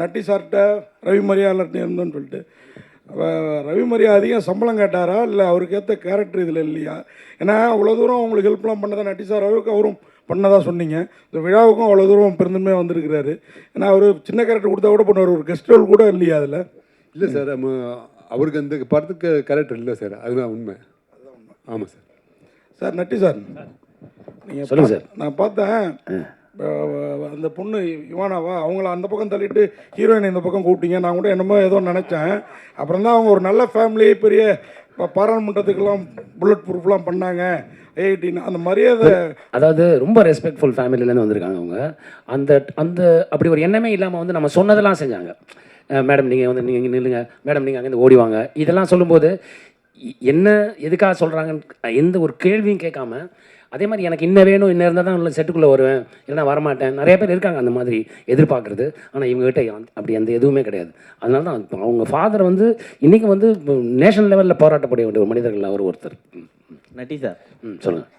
நட்டி சார்கிட்ட ரவி மரியாதையும் இருந்தோன்னு சொல்லிட்டு. ரவி மரியா அதிகம் சம்பளம் கேட்டாரா? இல்லை அவருக்கு ஏற்ற கேரக்டர் இதில் இல்லையா? ஏன்னா அவ்வளோ தூரம் அவங்களுக்கு ஹெல்ப்லாம் பண்ணதா நட்டி சார்? அளவுக்கு அவரும் பண்ணதா சொன்னீங்க. இந்த விழாவுக்கும் அவ்வளோ தூரம் பெருந்துமே வந்திருக்கிறாரு. ஏன்னா அவர் சின்ன கேரக்டர் கொடுத்தா கூட பண்ணுவார். ஒரு கெஸ்ட் ரோல் கூட இல்லையா அதில்? இல்லை சார் அவருக்கு அந்த படத்துக்கு கேரக்டர் இல்லை சார். அதுதான் உண்மை. ஆமாம் சார். சார் நட்டி சார். நீங்கள் சொல்லுங்க சார். நான் பார்த்தேன். அந்த பொண்ணு இவானாவா? அவங்கள அந்த பக்கம் தள்ளிட்டு ஹீரோயின் இந்த பக்கம் கூப்பிட்டீங்க. நான் கூட என்னமோ ஏதோ நினச்சேன். அப்புறம் தான் அவங்க ஒரு நல்ல ஃபேமிலி பெரிய பாராளுமன்றத்துக்கெல்லாம் புல்லட் ப்ரூஃப்லாம் பண்ணாங்க. ஐஐடின்னு அந்த மரியாதை அதாவது ரொம்ப ரெஸ்பெக்ட்ஃபுல் ஃபேமிலிலேருந்து வந்திருக்காங்க அவங்க. அந்த அந்த அப்படி ஒரு எண்ணமே இல்லாமல் வந்து நம்ம சொன்னதெல்லாம் செஞ்சாங்க. மேடம் நீங்கள் வந்து நீங்கள் இங்கே நில்லுங்க. மேடம் நீங்கள் அங்கேருந்து ஓடிவாங்க இதெல்லாம் சொல்லும்போது இ- என்ன எதுக்காக சொல்கிறாங்கன்னு எந்த ஒரு கேள்வியும் கேட்காம அதே மாதிரி எனக்கு இன்ன வேணும் இன்ன இருந்தால் தான் உள்ள செட்டுக்குள்ளே வருவேன். இல்லைனா வரமாட்டேன். நிறைய பேர் இருக்காங்க அந்த மாதிரி எதிர்பார்க்குறது. ஆனால் இவங்ககிட்ட அப்படி அந்த எதுவுமே கிடையாது. அதனால தான் அவங்க ஃபாதர் வந்து இன்றைக்கி வந்து நேஷனல் லெவலில் போராட்டப்பட வேண்டிய ஒரு மனிதர்கள் அவர் ஒருத்தர். நட்டி சார் ம் சொல்லுங்கள்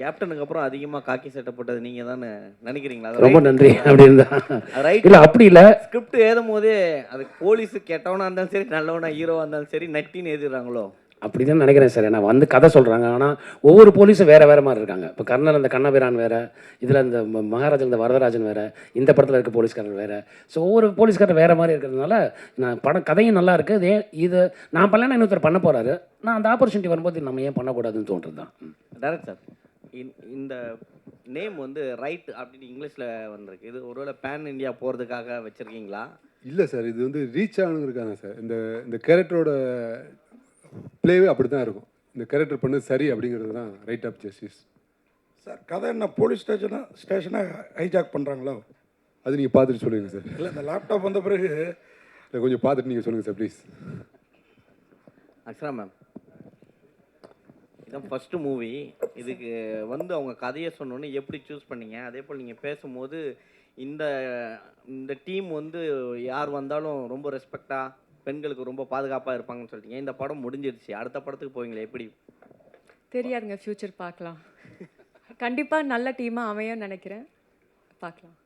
கேப்டனுக்கு அப்புறம் அதிகமாக காக்கி சட்டை போட்டது நீங்க தானே நினைக்கிறீங்களா? ரொம்ப நன்றி. அப்படி இருந்தா. ரைட் இல்லை அப்படி இல்லை. ஸ்கிரிப்ட் ஏதும் போதே அது போலீஸ் கெட்டவனா இருந்தாலும் சரி நல்லவனா ஹீரோவா இருந்தாலும் சரி நட்டின்னு எழுதுறாங்களோ அப்படி தான் நினைக்கிறேன் சார். ஏன்னா வந்து கதை சொல்கிறாங்க ஆனால் ஒவ்வொரு போலீஸும் வேறு வேறு மாதிரி இருக்காங்க. இப்போ கர்னல் இந்த கண்ணபிரான் வேறு இதில் இந்த ம- மகாராஜா இந்த வரதராஜன் வேறு இந்த படத்தில் இருக்க போலீஸ்காரர் வேறு. ஸோ ஒவ்வொரு போலீஸ்காரர் வேறு மாதிரி இருக்கிறதுனால நான் படம் கதையும் நல்லா இருக்குது இதே இது நான் பண்ணலன்னா இன்னொருத்தர் பண்ண போகிறாரு நான் அந்த ஆப்பர்ச்சுனிட்டி வரும்போது நம்ம ஏன் பண்ணக்கூடாதுன்னு தோன்றது தான். டேரக்ட் சார் இந்த நேம் வந்து ரைட் அப்படின்னு இங்கிலீஷில் வந்திருக்கு. இது ஒருவேளை பேன் இந்தியா போகிறதுக்காக வச்சுருக்கீங்களா? இல்லை சார் இது வந்து ரீச் ஆகணுங்கிறதுக்காக சார் இந்த இந்த கேரக்டரோட ப்ளேவே அப்படி தான் இருக்கும். இந்த கேரக்டர் பண்ணது சரி அப்படிங்கிறது தான் ரைட் ஆஃப் ஜஸ்டிஸ் சார் கதை என்ன? போலீஸ் ஸ்டேஷனாக ஸ்டேஷனாக ஹைஜாக் பண்ணுறாங்களோ அது நீங்கள் பார்த்துட்டு சொல்லுங்கள் சார் இல்லை இந்த லேப்டாப் வந்த பிறகு இல்லை கொஞ்சம் பார்த்துட்டு நீங்கள் சொல்லுங்கள் சார் ப்ளீஸ் அக்ஷரா மேம் இதான் ஃபஸ்ட்டு மூவி இதுக்கு வந்து அவங்க கதையை சொன்னோன்னே எப்படி சூஸ் பண்ணீங்க? அதே போல் நீங்கள் பேசும்போது இந்த இந்த டீம் வந்து யார் வந்தாலும் ரொம்ப ரெஸ்பெக்டாக பெண்களுக்கு ரொம்ப பாதுகாப்பாக இருப்பாங்கன்னு சொல்லிட்டீங்க. இந்த படம் முடிஞ்சிருச்சு. அடுத்த படத்துக்கு போவீங்களே எப்படி? தெரியாதுங்க ஃப்யூச்சர் பார்க்கலாம். கண்டிப்பாக நல்ல டீமாக அமையும் நினைக்கிறேன். பார்க்கலாம்.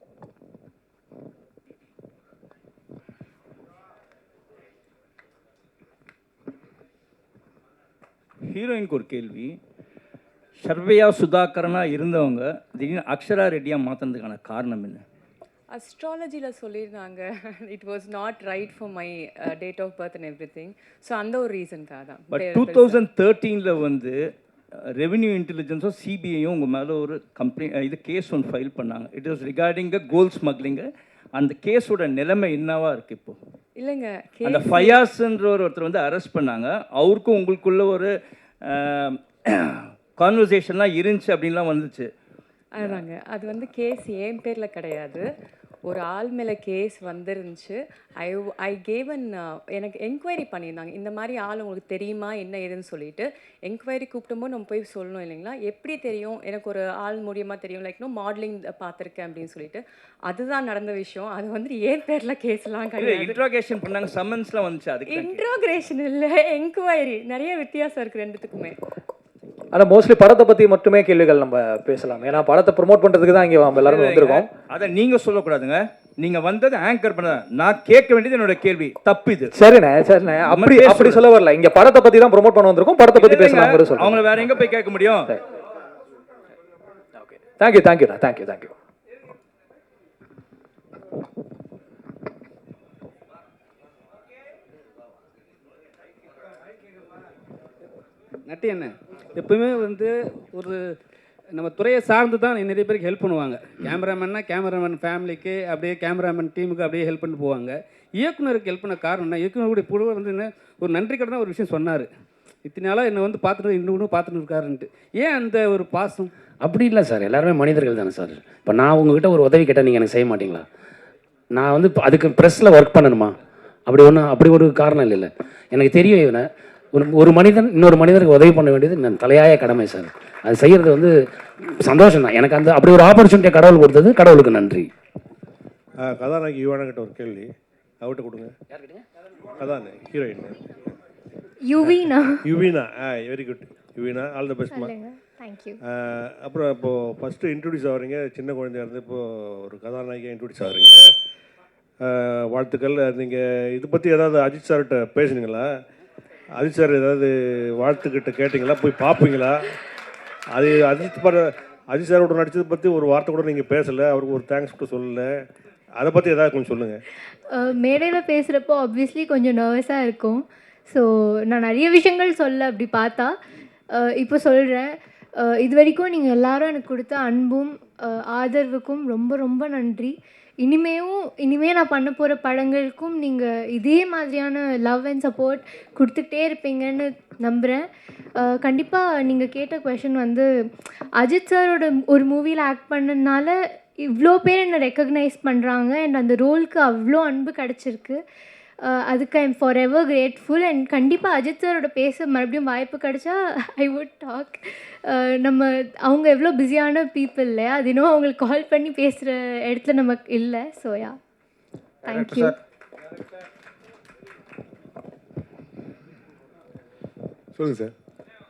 ஹீரோயினுக்கு ஒரு கேள்வி. சர்வையா சுதாகரனா இருந்தவங்க திடீர்னு அக்ஷரா ரெட்டியா மாற்றினதுக்கான காரணம் என்ன? அஸ்ட்ராலஜியில் சொல்லியிருந்தாங்க. It was not right for my date of birth and everything so அந்த ஒரு ரீசனுக்காக தான் பட் டூ. தௌசண்ட் தேர்ட்டீனில் வந்து ரெவென்யூ இன்டெலிஜென்ஸும் சிபிஐயும் உங்கள் மேலே ஒரு கம்ப்ளைண்ட் இது கேஸ் ஒன்று ஃபைல் பண்ணாங்க. It was regarding the coal smuggling அந்த கேஸோட நிலைமை என்னவா இருக்கு இப்போ? இல்லைங்க. அந்த ஃபயாஸ்ன்ற ஒரு ஒருத்தர் வந்து அரெஸ்ட் பண்ணாங்க. அவருக்கும் உங்களுக்குள்ள ஒரு கான்வர்சேஷன்லாம் இருந்துச்சு அப்படின்லாம் வந்துச்சு. அதுதாங்க அது வந்து கேஸ் என் பேரில் கிடையாது. ஒரு ஆள் மேலே கேஸ் வந்துருந்துச்சு. ஐ ஐ கேவன் எனக்கு என்கொயரி பண்ணியிருந்தாங்க. இந்த மாதிரி ஆள் உங்களுக்கு தெரியுமா? என்ன ஏதுன்னு சொல்லிட்டு. என்கொயரி கூப்பிடும்போது நம்ம போய் சொல்லணும் இல்லைங்களா? எப்படி தெரியும்? எனக்கு ஒரு ஆள் மூலியமாக தெரியும். லைக் நோ மாடலிங் பார்த்துருக்கேன் அப்படின்னு சொல்லிட்டு. அதுதான் நடந்த விஷயம். அது வந்து என் பேரில் கேஸ்லாம் கிடையாது? இன்ட்ராகேஷன் பண்ணாங்க. சம்மன்ஸ்லாம் வந்துச்சு. அதுக்கு தான் இன்ட்ரோகிரேஷன் இல்லை என்கொயரி நிறைய வித்தியாசம் இருக்குது ரெண்டுத்துக்குமே. ஆனால் மோஸ்ட்லி படத்தை பற்றி மட்டுமே கேள்விகள் நம்ம பேசலாம். ஏன்னா படத்தை ப்ரோமோட் பண்ணுறதுக்கு தான் இங்கே நம்ம எல்லாரும் வந்திருக்கோம். அதை நீங்க சொல்லக்கூடாதுங்க. நீங்க வந்தது ஆங்கர் பண்ண நான் கேட்க வேண்டியது என்னோட கேள்வி. தப்பு இது சரிண்ணே. சரிண்ணே அப்படி அப்படி சொல்ல வரல. இங்கே படத்தை பற்றி தான் ப்ரோமோட் பண்ண வந்திருக்கோம். படத்தை பற்றி பேசலாம் சொல்லுங்கள் அவங்கள வேற எங்க போய் கேட்க முடியும்? தேங்க்யூ தேங்க்யூண்ணா தேங்க்யூ தேங்க்யூ நட்டி என்ன எப்பவுமே வந்து ஒரு நம்ம துறையை சார்ந்து தான் நிறைய பேருக்கு ஹெல்ப் பண்ணுவாங்க. கேமராமேன்னா கேமராமேன் ஃபேமிலிக்கு அப்படியே கேமராமேன் டீமுக்கு அப்படியே ஹெல்ப் பண்ணி போவாங்க. இயக்குனருக்கு ஹெல்ப் பண்ண காரணம் என்ன? இயக்குனருடைய புழுவை வந்து என்ன ஒரு நன்றி கடன் ஒரு விஷயம் சொன்னார். இத்தனை நாளாக என்னை வந்து பார்த்துட்டு இன்னும் இன்னும் பார்த்துட்டு இருக்காருன்ட்டு. ஏன் அந்த ஒரு பாசம்? அப்படி இல்லை சார். எல்லாருமே மனிதர்கள் தானே சார். இப்போ நான் உங்ககிட்ட ஒரு உதவி கேட்டால் நீங்கள் எனக்கு செய்ய மாட்டீங்களா? நான் வந்து அதுக்கு ப்ரெஸ்ஸில் ஒர்க் பண்ணணுமா? அப்படி ஒன்றும் அப்படி ஒரு காரணம் இல்லை எனக்கு தெரியும் இவனை. ஒரு ஒரு மனிதன் இன்னொரு மனிதருக்கு உதவி பண்ண வேண்டியது நான் தலையாய கடமை சார். அது செய்கிறது வந்து சந்தோஷம் தான் எனக்கு அந்த அப்படி ஒரு ஆப்பர்ச்சுனிட்டியை கடவுள் கொடுத்தது கடவுளுக்கு நன்றி. கதாநாயகி யுவானகிட்ட ஒரு கேள்வி. அவர்கிட்ட கொடுங்க. கதானே heroine Yuvina? Yuvina ah very good Yuvina all the பெஸ்ட்மா thank you அப்புறம் இப்போது ஃபஸ்ட்டு இன்ட்ரடியூஸ் ஆகிறீங்க சின்ன குழந்தையா இருந்து இப்போ ஒரு கதாநாயகியாக இன்ட்ரடியூஸ் ஆகிறீங்க வாழ்த்துக்கள். நீங்கள் இது பற்றி ஏதாவது அஜித் சார்கிட்ட பேசுனீங்களா? அஜித் சார் ஏதாவது வாழ்த்துக்கிட்ட கேட்டிங்களா? போய் பார்ப்பீங்களா? அது அஜித் பட அஜித் சாரோட நடித்ததை பற்றி ஒரு வார்த்தை கூட நீங்கள் பேசலை. அவருக்கு ஒரு தேங்க்ஸ் கூட சொல்லலை. அதை பற்றி ஏதாவது கொஞ்சம் சொல்லுங்கள் மேடையில் பேசுகிறப்போ ஆப்வியஸ்லி கொஞ்சம் நர்வஸாக இருக்கும். ஸோ நான் நிறைய விஷயங்கள் சொல்ல அப்படி பார்த்தா இப்போ சொல்கிறேன் இது வரைக்கும் நீங்கள் எல்லாரும் எனக்கு கொடுத்த அன்பும் ஆதரவுக்கும் ரொம்ப ரொம்ப நன்றி. இனிமேவும் இனிமே நான் பண்ண போகிற படங்களுக்கும் நீங்கள் இதே மாதிரியான லவ் அண்ட் சப்போர்ட் கொடுத்துட்டே இருப்பீங்கன்னு நம்புகிறேன் கண்டிப்பாக நீங்கள் கேட்ட கொஷின் வந்து அஜித் சாரோட ஒரு மூவியில் ஆக்ட் பண்ணதுனால இவ்வளோ பேர் என்னை ரெக்கக்னைஸ் பண்ணுறாங்க அண்ட் அந்த ரோலுக்கு அவ்வளோ அன்பு கிடச்சிருக்கு. அதுக்கு I'm forever grateful and கண்டிப்பாக அஜித் சாரோட பேச மறுபடியும் வாய்ப்பு கிடைச்சா ஐ வுட் டாக் நம்ம அவங்க எவ்வளோ பிஸியான பீப்புள் இல்லையா? அது இன்னும் அவங்களுக்கு கால் பண்ணி பேசுகிற இடத்துல நமக்கு இல்லை. ஸோ யா தேங்க்யூ சொல்லுங்கள் சார்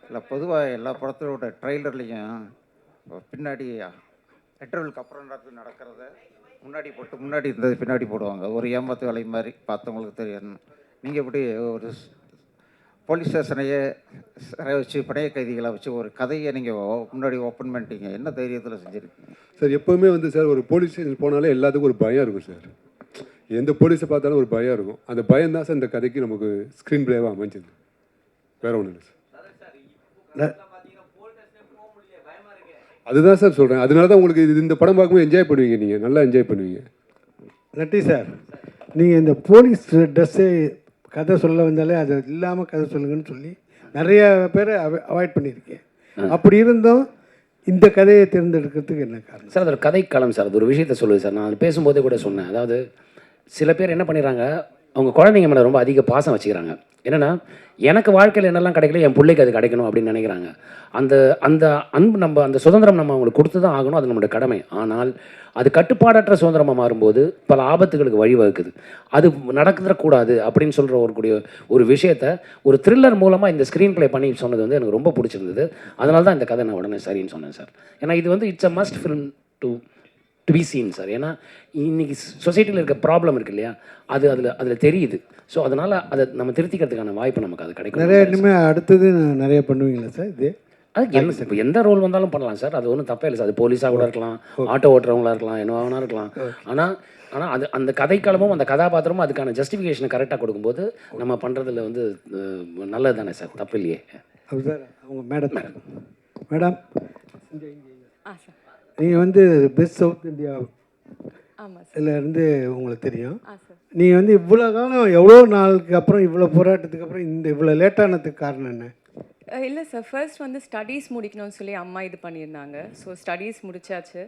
இல்லை பொதுவாக எல்லா படத்தோட ட்ரெய்லர்லேயும் பின்னாடி இன்டர்வலுக்கு அப்புறம் நடந்து நடக்கிறத முன்னாடி போட்டு முன்னாடி இருந்தது பின்னாடி போடுவாங்க. ஒரு ஏமாத்து வேலை மாதிரி பார்த்தவங்களுக்கு தெரியும். நீங்கள் எப்படி ஒரு போலீஸ் ஸ்டேஷனையே சிறை வச்சு பழைய கைதிகளை வச்சு ஒரு கதையை நீங்கள் முன்னாடி ஓப்பன் பண்ணிட்டீங்க. என்ன தைரியத்தில் செஞ்சுருக்கீங்க? சார் எப்போவுமே வந்து சார் ஒரு போலீஸ் ஸ்டேஷன் போனாலே எல்லாத்துக்கும் ஒரு பயம் இருக்கும் சார். எந்த போலீஸை பார்த்தாலும் ஒரு பயம் இருக்கும். அந்த பயம் தான் சார் இந்த கதைக்கு நமக்கு ஸ்க்ரீன் பிளேவாக அமைஞ்சது. வேற ஒன்றும் இல்லை சார். அதுதான் சார் சொல்கிறேன் அதனால தான் உங்களுக்கு இது இந்த படம் பார்க்கும்போது என்ஜாய் பண்ணுவீங்க நீங்கள் நல்லா என்ஜாய் பண்ணுவீங்க. நட்டி சார். நீங்கள் இந்த போலீஸ் ட்ரெஸ்ஸு கதை சொல்ல வந்தாலே அது இல்லாமல் கதை சொல்லுங்கன்னு சொல்லி நிறைய பேரை அவாய்ட் பண்ணியிருக்கேன். அப்படி இருந்தும் இந்த கதையை தேர்ந்தெடுக்கிறதுக்கு என்ன காரணம்? சார் அது ஒரு கதைக்களம் சார். அது ஒரு விஷயத்த சொல்லுது சார். நான் அது பேசும்போதே கூட சொன்னேன். அதாவது சில பேர் என்ன பண்ணிடுறாங்க அவங்க குழந்தைங்க மேலே ரொம்ப அதிக பாசம் வச்சுக்கிறாங்க. என்னென்னா எனக்கு வாழ்க்கையில் என்னெல்லாம் கிடைக்கல என் பிள்ளைக்கு அது கிடைக்கணும் அப்படின்னு நினைக்கிறாங்க. அந்த அந்த அன்பு நம்ம அந்த சுதந்திரம் நம்ம அவங்களுக்கு கொடுத்து தான் ஆகணும் அது நம்மளோட கடமை. ஆனால் அது கட்டுப்பாடற்ற சுதந்திரமாக மாறும்போது பல ஆபத்துகளுக்கு வழிவகுக்குது. அது நடந்துடக்கூடாது அப்படின்னு சொல்கிற ஒரு கூடிய ஒரு விஷயத்த ஒரு த்ரில்லர் மூலமாக இந்த ஸ்க்ரீன் ப்ளே பண்ணி சொன்னது வந்து எனக்கு ரொம்ப பிடிச்சிருந்தது. அதனால தான் இந்த கதை நான் உடனே சரின்னு சொன்னேன் சார். ஏன்னா இது வந்து it's uh must film to to be seen sir ஏன்னா இன்னைக்கு சொசைட்டியில் இருக்க ப்ராப்ளம் இருக்கு இல்லையா? அது அதில் அதில் தெரியுது. ஸோ அதனால் அதை நம்ம திருத்திக்கிறதுக்கான வாய்ப்பு நமக்கு அது கிடைக்கும். நிறைய இனிமேல் அடுத்தது நிறைய பண்ணுவீங்களா சார் இது? அது என்ன இப்போ எந்த ரோல் வந்தாலும் பண்ணலாம் சார் அது ஒன்றும் தப்பே இல்லை சார் அது போலீஸாக கூட இருக்கலாம் ஆட்டோ ஓட்டுறவங்களா இருக்கலாம் என்ன வேணா இருக்கலாம். ஆனால் ஆனால் அது அந்த கதைக்களமும் அந்த கதாபாத்திரமும் அதுக்கான ஜஸ்டிஃபிகேஷனை கரெக்டாக கொடுக்கும்போது நம்ம பண்ணுறதுல வந்து நல்லது தானே சார் தப்பு இல்லையே. சார் அவங்க மேடம். மேடம். ஆ சார் நீங்கள் வந்து பெஸ்ட் சவுத் இந்தியா இருந்து உங்களுக்கு தெரியும். நீங்கள் வந்து இவ்வளோ காலம் எவ்வளோ நாளுக்கு அப்புறம் இவ்வளோ போராட்டத்துக்கு அப்புறம் இந்த இவ்வளோ லேட்டானதுக்கு காரணம் என்ன? இல்லை சார் ஃபர்ஸ்ட் வந்து ஸ்டடீஸ் முடிக்கணும்னு சொல்லி அம்மா இது பண்ணியிருந்தாங்க. ஸோ ஸ்டடீஸ் முடிச்சாச்சு.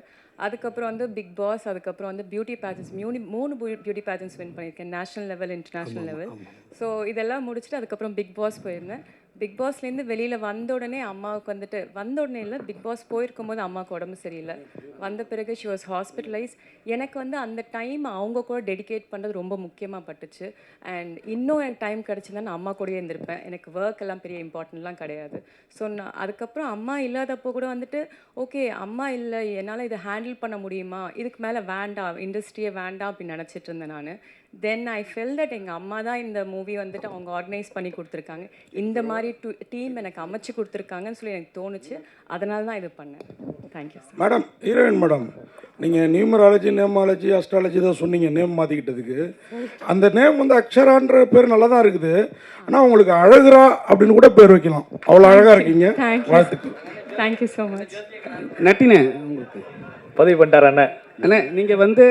அதுக்கப்புறம் வந்து பிக் பாஸ் அதுக்கப்புறம் வந்து பியூட்டி பேஜன்ஸ் மியூனி மூணு பியூட்டி பேஜன்ஸ் வின் பண்ணியிருக்கேன். National level international level so இதெல்லாம் முடிச்சுட்டு அதுக்கப்புறம் பிக் பாஸ் போயிருந்தேன். பிக் பாஸ்லேருந்து வெளியில் வந்த உடனே அம்மாவுக்கு வந்துட்டு வந்த உடனே இல்லை பிக் பாஸ் போயிருக்கும் போது அம்மாவுக்கு உடம்பு சரியில்லை. வந்த பிறகு ஷி வாஸ் ஹாஸ்பிட்டலைஸ் எனக்கு வந்து அந்த டைம் அவங்க கூட டெடிகேட் பண்ணுறது ரொம்ப முக்கியமாக பட்டுச்சு. அண்ட் இன்னும் எனக்கு டைம் கிடச்சிருந்தா நான் அம்மா கூடயே இருந்திருப்பேன். எனக்கு ஒர்க் எல்லாம் பெரிய இம்பார்ட்டன்ட்லாம் கிடையாது. ஸோ நான் அதுக்கப்புறம் அம்மா இல்லாதப்போ கூட வந்துட்டு ஓகே அம்மா இல்லை என்னால் இதை ஹேண்டில் பண்ண முடியுமா? இதுக்கு மேலே வேண்டாம் இண்டஸ்ட்ரியே வேண்டாம் அப்படின்னு நினச்சிட்டு இருந்தேன் நான். தென் ஐ ஃபெல் தட் எங்கள் அம்மா தான் இந்த மூவி வந்துட்டு அவங்க ஆர்கனைஸ் பண்ணி கொடுத்துருக்காங்க. இந்த மாதிரி டீம் எனக்கு அமைச்சு கொடுத்துருக்காங்கன்னு சொல்லி எனக்கு தோணுச்சு. அதனால தான் இது பண்ணேன். Thank you madam heroine madam நீங்கள் நியூமராலஜி நேமாலஜி அஸ்ட்ராலஜி தான் சொன்னீங்க நேம் மாற்றிக்கிட்டதுக்கு அந்த நேம் வந்து அக்ஷரான்ற பேர் நல்லா தான் இருக்குது. ஆனால் உங்களுக்கு அழகுரா அப்படின்னு கூட பேர் வைக்கலாம். அவ்வளோ அழகாக இருக்கீங்க. Thank you. வாழ்த்துக்கள். தேங்க்யூ ஸோ மச் நட்டினே உங்களுக்கு. பதிவு பண்ணிட்டார் அண்ணன். அண்ணே நீங்கள் வந்து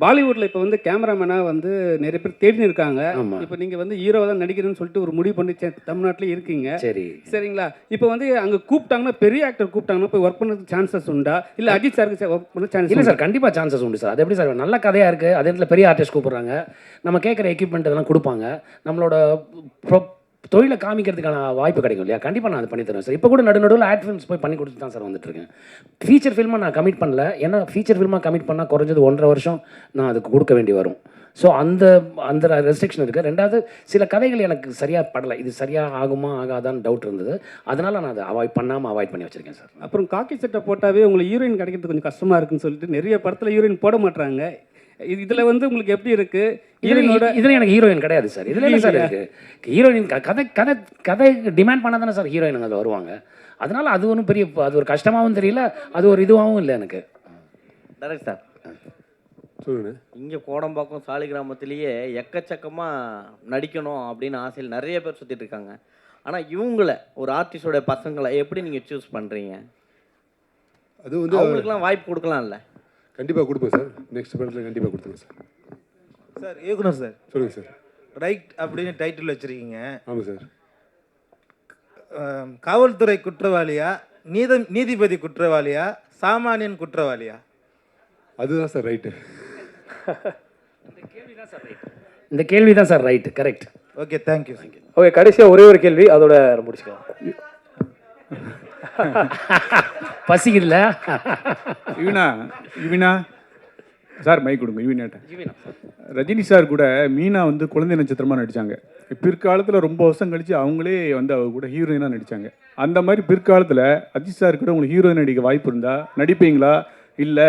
பாலிவுட்டில் இப்போ வந்து கேமராமேனாக வந்து நிறைய பேர் தேடின்னு இருக்காங்க. இப்போ நீங்கள் வந்து ஹீரோவாக தான் நடிக்கிறேன்னு சொல்லிட்டு ஒரு முடிவு பண்ணி தமிழ்நாட்டிலே இருக்கீங்க. சரி. சரிங்களா? இப்போ வந்து அங்கே கூப்பிட்டாங்கன்னா பெரிய ஆக்டர் கூப்பிட்டாங்கன்னா போய் ஒர்க் பண்ணுறதுக்கு சான்சஸ் உண்டா? இல்லை அஜித் சாருக்கு ஒர்க் பண்ண சான்ஸ் இல்லை சார் கண்டிப்பாக சான்சஸ் உண்டு சார் அது எப்படி சார் நல்ல கதையாக இருக்குது அதே இடத்துல பெரிய ஆர்டிஸ்ட் கூப்பிட்றாங்க. நம்ம கேட்குற எக்யூப்மெண்ட் இதெல்லாம் கொடுப்பாங்க. நம்மளோட தொழிலை காமிக்கிறதுக்கான வாய்ப்பு கிடைக்கும் இல்லையா? கண்டிப்பாக நான் அது பண்ணி தருவேன் சார். இப்போ கூட நடு நடுவில் ஆட் ஃபிலிம்ஸ் போய் பண்ணி கொடுத்து தான் சார் வந்துட்டுருக்கேன். ஃபீச்சர் ஃபில்மாக நான் கமிட் பண்ணல. ஏன்னா ஃபீச்சர் ஃபில்மாக கமிட் பண்ணால் குறைஞ்சது ஒன்றரை வருஷம் நான் அதுக்கு கொடுக்க வேண்டி வரும். ஸோ அந்த அந்த ரெஸ்ட்ரிக்ஷன் இருக்குது ரெண்டாவது சில கதைகள் எனக்கு சரியாக படலை. இது சரியாக ஆகுமா ஆகாதான்னு டவுட் இருந்தது. அதனால் நான் அதை அவாய்ட் பண்ணாமல் அவாய்ட் பண்ணி வச்சுருக்கேன் சார். அப்புறம் காக்கி சட்டை போட்டாவே உங்களுக்கு ஹீரோயின் கிடைக்கிறது கொஞ்சம் கஷ்டமாக இருக்குன்னு சொல்லிட்டு நிறைய படத்தில் ஹீரோயின் போட மாட்டாங்க இதில் வந்து உங்களுக்கு எப்படி இருக்குது இதுல ஹீரோயினோட இதுல எனக்கு ஹீரோயின் கிடையாது சார் இதுல என்ன சார் இருக்கு? ஹீரோயின் கதை கதை கதை டிமாண்ட் பண்ண தானே சார் ஹீரோயின் அதில் வருவாங்க. அதனால அது ஒன்றும் பெரிய அது ஒரு கஷ்டமாகவும் தெரியல அது ஒரு இதுவாகவும் இல்லை எனக்கு. டேரக்ட் சார் சொல்லுங்கண்ணே இங்கே கோடம்பாக்கம் சாலிகிராமத்திலேயே எக்கச்சக்கமாக நடிக்கணும் அப்படின்னு ஆசையில் நிறைய பேர் சுற்றிட்டு இருக்காங்க. ஆனால் இவங்கள ஒரு ஆர்டிஸ்டோட பசங்களை எப்படி நீங்கள் சூஸ் பண்ணுறீங்க அது வந்து அவங்களுக்குலாம் வாய்ப்பு கொடுக்கலாம்ல. கண்டிப்பாக கொடுப்போம் சார். நெக்ஸ்ட் படத்தில் கண்டிப்பாக கொடுத்துருங்க சார். சார் இயக்குனர் சார். சொல்லுங்கள் சார். ரைட் அப்படின்னு டைட்டில் வச்சுருக்கீங்க. ஆமாம் சார். காவல்துறை குற்றவாளியா நீத நீதிபதி குற்றவாளியா சாமானியன் குற்றவாளியா? அதுதான் சார் ரைட்டு. இந்த கேள்வி தான் sir right correct. Okay thank you okay கடைசியாக ஒரே ஒரு கேள்வி அதோட முடிச்சுக்கலாம். பசிக்குதுல இவனா இவனா. சார் மைக் கொடுங்க இவனாட்ட. ரஜினி சார் கூட மீனா வந்து குழந்தை நட்சத்திரமாக நடித்தாங்க பிற்காலத்தில் ரொம்ப வருஷம் கழித்து அவங்களே வந்து அவங்க கூட ஹீரோயினாக நடித்தாங்க அந்த மாதிரி பிற்காலத்தில் அஜித் சார் கூட உங்களுக்கு ஹீரோயின் நடிக்க வாய்ப்பு இருந்தால் நடிப்பீங்களா? இல்லை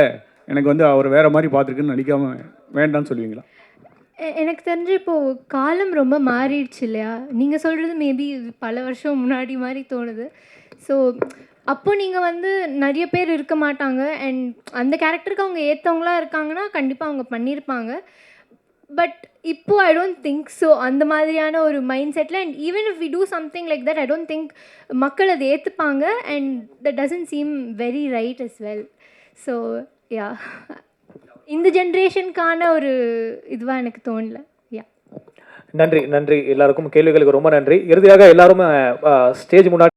எனக்கு வந்து அவர் வேற மாதிரி பார்த்துருக்குன்னு நடிக்காம வேண்டாம்னு சொல்லுவீங்களா? எனக்கு தெரிஞ்சு இப்போது காலம் ரொம்ப மாறிடுச்சு இல்லையா? நீங்கள் சொல்கிறது மேபி பல வருஷம் முன்னாடி மாதிரி தோணுது. ஸோ அப்போ நீங்கள் வந்து நிறைய பேர் இருக்க மாட்டாங்க. அண்ட் அந்த கேரக்டருக்கு அவங்க ஏற்றவங்களா இருக்காங்கன்னா கண்டிப்பாக அவங்க பண்ணியிருப்பாங்க பட் இப்போ ஐ டோன்ட் திங்க் ஸோ அந்த மாதிரியான ஒரு mind settle and even if we do something like that I don't think மக்கள் அதை ஏற்றுப்பாங்க and that doesn't seem very right as well so yeah இந்த ஜென்ரேஷனுக்கான ஒரு இதுவாக எனக்கு தோணல. யா நன்றி நன்றி. எல்லாருக்கும் கேள்விகளுக்கு ரொம்ப நன்றி. இறுதியாக எல்லாரும் ஸ்டேஜ் முன்னாடி